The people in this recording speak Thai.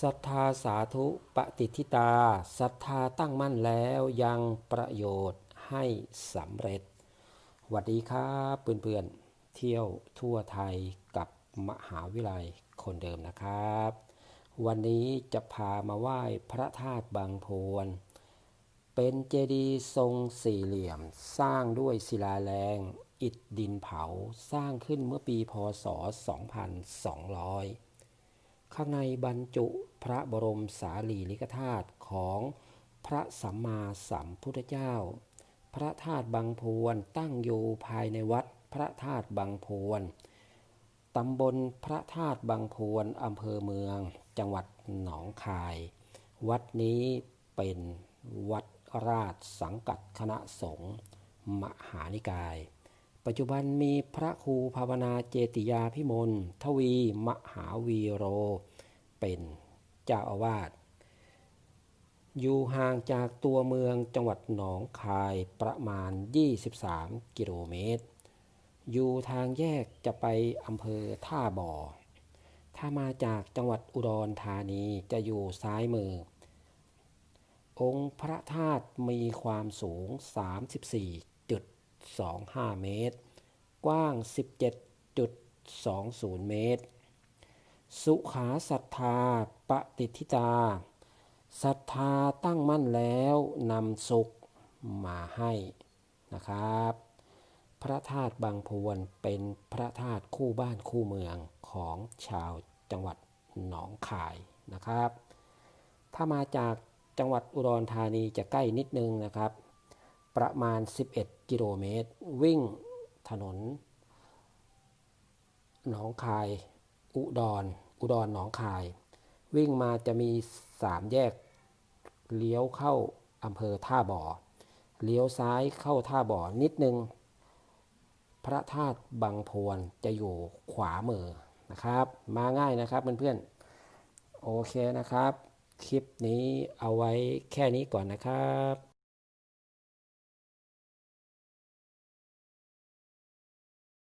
ศรัทธาสาธุปฏิทิตาศรัทธาตั้งมั่นแล้วยังประโยชน์ให้สำเร็จสวัสดีครับเพื่อนๆเที่ยวทั่วไทยกับมหาวิทยาลัยคนเดิมนะครับ วันนี้จะพามาไหว้พระธาตุบางโพนเป็นเจดีย์ทรงสี่เหลี่ยม สร้างด้วยศิลาแรงอิฐดินเผาสร้างขึ้นเมื่อปีพศ 2200 ข้างในบรรจุพระบรมสารีริกธาตุของพระสัมมาสัมพุทธเจ้า พระธาตุบางพวนตั้งอยู่ภายในวัดพระธาตุบางพวนตำบลพระธาตุบางพวนอำเภอเมือง จังหวัดหนองคาย วัดนี้เป็นวัดราชสังกัดคณะสงฆ์มหานิกาย ปัจจุบันมีพระครูภาวนาเจติยาพิมลทวีมหาวีโร เป็นเจ้าอาวาสอยู่ห่างจากตัวเมืองจังหวัดหนองคายประมาณ 23 กิโลเมตร อยู่ทางแยกจะไปอำเภอท่าบ่อ ถ้ามาจากจังหวัดอุดรธานีจะอยู่ซ้ายมือ องค์พระธาตุมีความสูง 34.25 เมตร กว้าง 17.20 เมตร สุขาศรัทธาปฏิทิตาศรัทธาตั้งมั่นแล้วนำสุขมาให้นะครับ พระธาตุบางพวนเป็นพระธาตุคู่บ้านคู่เมืองของชาวจังหวัดหนองคายนะครับ ถ้ามาจากจังหวัดอุดรธานีจะใกล้นิดนึงนะครับ ประมาณ 11 กิโลเมตร วิ่งถนน หนองคาย อุดร อุดรหนองคาย วิ่งมาจะมีสามแยก เลี้ยวเข้าอำเภอท่าบ่อ เลี้ยวซ้ายเข้าท่าบ่อนิดนึง พระธาตุบางพวนจะอยู่ขวามือนะครับ มาง่ายนะครับเพื่อนๆ โอเคนะครับ คลิปนี้เอาไว้แค่นี้ก่อนนะครับ